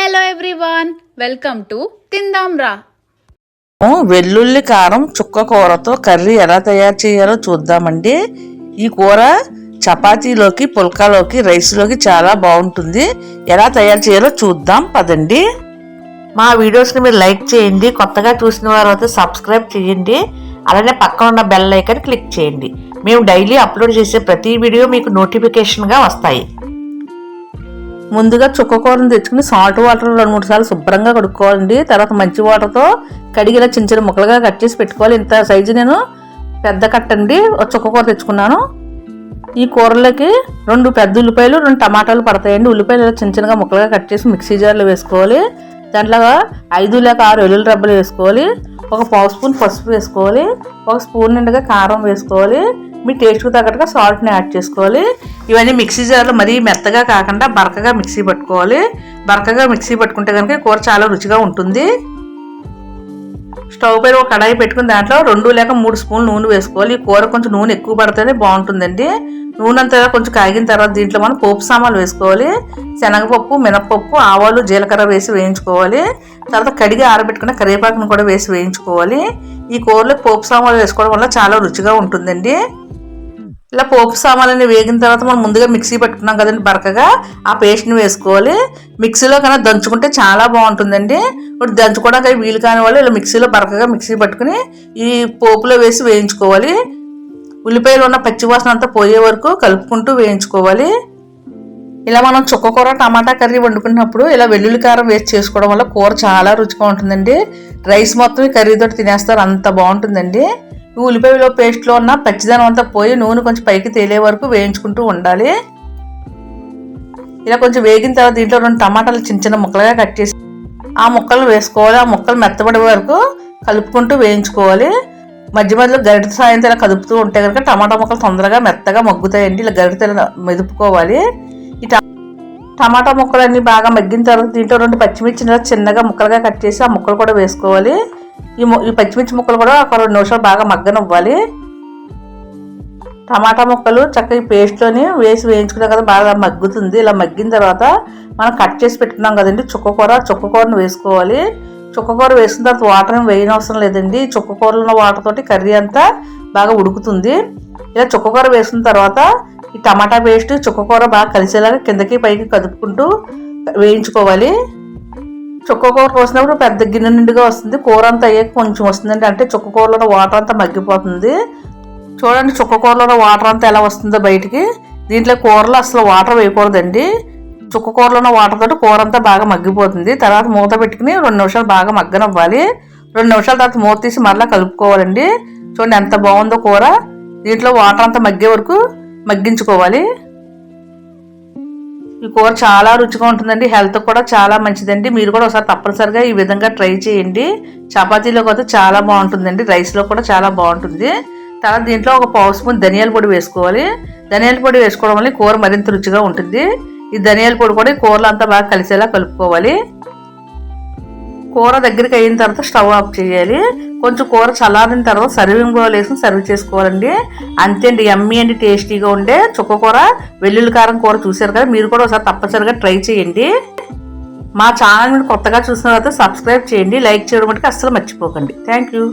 Hello everyone welcome to తిందాం రా వెల్లుల్లి కారం చుక్క కూరతో కర్రీ ఎలా తయారు చేయాలో చూద్దామండి. ఈ కూర చపాతీలోకి పుల్కాలోకి రైస్లోకి చాలా బాగుంటుంది. ఎలా తయారు చేయాలో చూద్దాం పదండి. మా వీడియోస్ని మీరు లైక్ చేయండి కొత్తగా చూసిన వారు అయితే సబ్స్క్రైబ్ చేయండి. అలానే పక్కన ఉన్న బెల్ ఐకన్ క్లిక్ చేయండి. మేము డైలీ అప్లోడ్ చేసే ప్రతి వీడియో మీకు నోటిఫికేషన్గా వస్తాయి. ముందుగా చుక్క కూరను తెచ్చుకుని సాల్ట్ వాటర్ రెండు మూడు సార్లు శుభ్రంగా కడుక్కోవాలండి. తర్వాత మంచి వాటర్తో కడిగిన చిన్న చిన్న ముక్కలుగా కట్ చేసి పెట్టుకోవాలి. ఇంత సైజు నేను పెద్ద కట్టండి ఒక చుక్క కూర తెచ్చుకున్నాను. ఈ కూరలోకి రెండు పెద్ద ఉల్లిపాయలు రెండు టమాటాలు పడతాయండి. ఉల్లిపాయలు ఇలా చిన్న చిన్నగా ముక్కలుగా కట్ చేసి మిక్సీ జార్లో వేసుకోవాలి. దాంట్లో ఐదు లేక ఆరు వెల్లుల్లి రబ్బలు వేసుకోవాలి. ఒక పావు స్పూన్ పసుపు వేసుకోవాలి. ఒక స్పూన్ నిండుగా కారం వేసుకోవాలి. మీ టేస్ట్కి తగ్గట్టుగా సాల్ట్ని యాడ్ చేసుకోవాలి. ఇవన్నీ మిక్సీ జార్లో మరీ మెత్తగా కాకుండా బరకగా మిక్సీ పట్టుకోవాలి. బరకగా మిక్సీ పట్టుకుంటే కనుక కూర చాలా రుచిగా ఉంటుంది. స్టవ్ పైన ఒక కడాయి పెట్టుకుని దాంట్లో రెండు లేక మూడు స్పూన్లు నూనె వేసుకోవాలి. ఈ కూర కొంచెం నూనె ఎక్కువ పడితేనే బాగుంటుందండి. నూనె అంతా కొంచెం కాగిన తర్వాత దీంట్లో మనం పోపు సామాన్లు వేసుకోవాలి. శనగపప్పు మినపప్పు ఆవాలు జీలకర్ర వేసి వేయించుకోవాలి. తర్వాత కడిగి ఆరబెట్టుకున్న కరివేపాకును కూడా వేసి వేయించుకోవాలి. ఈ కూరలో పోపు సామాన్లు వేసుకోవడం వల్ల చాలా రుచిగా ఉంటుందండి. ఇలా పోపు సామాన్లన్నీ వేగిన తర్వాత మనం ముందుగా మిక్సీ పెట్టుకున్నాం కదండి బరకగా. ఆ పేస్ట్ని వేసుకోవాలి. మిక్సీలో కన్నా దంచుకుంటే చాలా బాగుంటుందండి. ఇప్పుడు దంచుకోవడానికి వీలు కాని వాళ్ళు ఇలా మిక్సీలో బరకగా మిక్సీ పట్టుకుని ఈ పోపులో వేసి వేయించుకోవాలి. ఉల్లిపాయలు ఉన్న పచ్చివాసన అంతా పోయే వరకు కలుపుకుంటూ వేయించుకోవాలి. ఇలా మనం చుక్క కూర టమాటా కర్రీ వండుకున్నప్పుడు ఇలా వెల్లుల్లి కారం వేసి చేసుకోవడం వల్ల కూర చాలా రుచిగా ఉంటుందండి. రైస్ మొత్తం ఈ కర్రీతో తినేస్తారు. అంత బాగుంటుందండి. ఈ ఉల్లిపాయలో పేస్ట్లో ఉన్న పచ్చిదనం అంతా పోయి నూనె కొంచెం పైకి తేలే వరకు వేయించుకుంటూ ఉండాలి. ఇలా కొంచెం వేగిన తర్వాత దీంట్లో రెండు టమాటాలు చిన్న చిన్న ముక్కలుగా కట్ చేసి ఆ ముక్కలు వేసుకోవాలి. ఆ ముక్కలు మెత్తబడే వరకు కలుపుకుంటూ వేయించుకోవాలి. మధ్య మధ్యలో గరిట సాయంతో ఇలా కదుపుతూ ఉంటే కనుక టమాటా ముక్కలు తొందరగా మెత్తగా మగ్గుతాయండి. ఇలా గరిట మెదుపుకోవాలి. ఈ టమాటా టమాటా ముక్కలన్నీ బాగా మగ్గిన తర్వాత దీంట్లో రెండు పచ్చిమిర్చి చిన్నగా ముక్కలుగా కట్ చేసి ఆ ముక్కలు కూడా వేసుకోవాలి. ఈ ము- ఈ పచ్చిమిర్చి ముక్కలు కూడా ఒక రెండు నిమిషాలు బాగా మగ్గనివ్వాలి. టమాటా ముక్కలు చక్కగా ఈ పేస్ట్లోని వేసి వేయించుకున్నాం కదా బాగా మగ్గుతుంది. ఇలా మగ్గిన తర్వాత మనం కట్ చేసి పెట్టుకున్నాం కదండి చుక్కకూర చుక్కకూరను వేసుకోవాలి. చుక్కకూర వేసిన తర్వాత వాటర్ ఏం వేయని అవసరం లేదండి. చుక్కకూరలో ఉన్న వాటర్ తోటి కర్రీ అంతా బాగా ఉడుకుతుంది. ఇలా చుక్కకూర వేసిన తర్వాత ఈ టమాటా పేస్ట్ చుక్కకూర బాగా కలిసేలాగా కిందకి పైకి కదుపుకుంటూ వేయించుకోవాలి. చుక్క కూర పెద్ద గిన్నె నిండుగా వస్తుంది. కూర అంతా అయ్యాక కొంచెం వస్తుందండి. అంటే చుక్క కూరలో వాటర్ అంతా మగ్గిపోతుంది. చూడండి చుక్క కూరలో వాటర్ అంతా ఎలా వస్తుందో బయటికి. దీంట్లో కూరలో అసలు వాటర్ వేయకూడదండి. చుక్క కూరలో ఉన్న వాటర్ తోటి కూర అంతా బాగా మగ్గిపోతుంది. తర్వాత మూత పెట్టుకుని రెండు నిమిషాలు బాగా మగ్గనివ్వాలి. రెండు నిమిషాల తర్వాత మూత తీసి మరలా కలుపుకోవాలండి. చూడండి ఎంత బాగుందో కూర. దీంట్లో వాటర్ అంతా మగ్గే వరకు మగ్గించుకోవాలి. ఈ కూర చాలా రుచిగా ఉంటుందండి. హెల్త్ కూడా చాలా మంచిదండి. మీరు కూడా ఒకసారి తప్పనిసరిగా ఈ విధంగా ట్రై చేయండి. చపాతీలో కూడా చాలా బాగుంటుందండి. రైస్లో కూడా చాలా బాగుంటుంది. తర్వాత దీంట్లో ఒక పావు స్పూన్ ధనియాల పొడి వేసుకోవాలి. ధనియాల పొడి వేసుకోవడం వల్ల కూర మరింత రుచిగా ఉంటుంది. ఈ ధనియాల పొడి కూడా ఈ కూరలో అంతా బాగా కలిసేలా కలుపుకోవాలి. కూర దగ్గరికి అయిన తర్వాత స్టవ్ ఆఫ్ చేయాలి. కొంచెం కూర చల్లారిన తర్వాత సర్వింగ్ బౌల్ వేసుకుని సర్వ్ చేసుకోవాలండి. అంతే అండి ఎమ్మి అండి టేస్టీగా ఉండే చుక్క కూర. వెల్లుల్లి కారం కూర చూశారు కదా మీరు కూడా ఒకసారి తప్పనిసరిగా ట్రై చేయండి. మా ఛానల్ మీరు కొత్తగా చూసిన తర్వాత సబ్స్క్రైబ్ చేయండి. లైక్ చేయడం మటుకు అస్సలు మర్చిపోకండి. Thank you.